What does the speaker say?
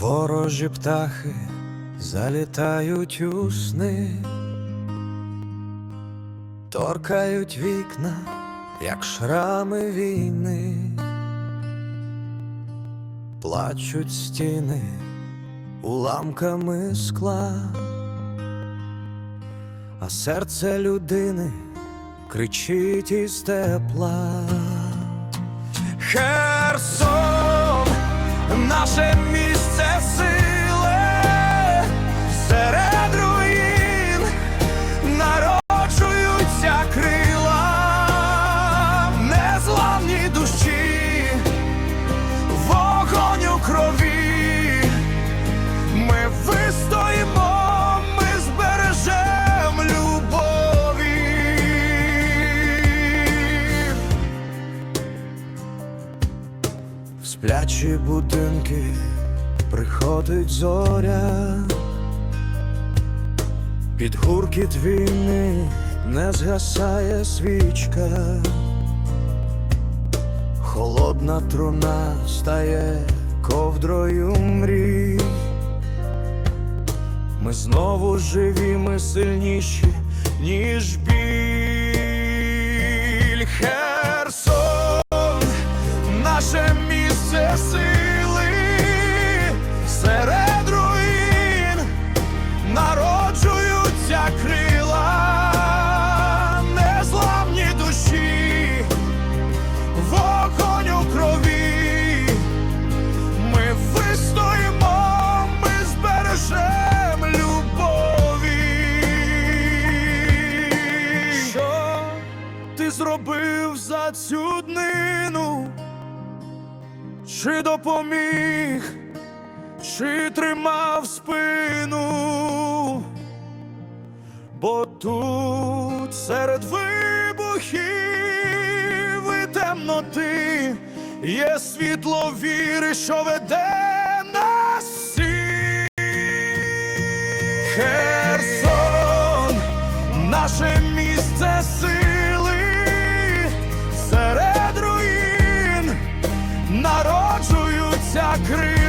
Ворожі птахи залітають у сни, торкають вікна, як шрами війни, плачуть стіни уламками скла, а серце людини кричить із тепла. Херсон, наше місце сплячі будинки приходить зоря, під гуркіт війни не згасає свічка, холодна труна стає ковдрою мрій. Ми знову живі, ми сильніші, ніж біль. Місце сили, серед руїн народжуються крила, незламні душі, вогонь у крові. Ми вистоїмо, ми збережем любові. Що ти зробив за цю днину? Чи допоміг, чи тримав спину? Бо тут серед вибухів і темноти є світло віри, що веде вся крив.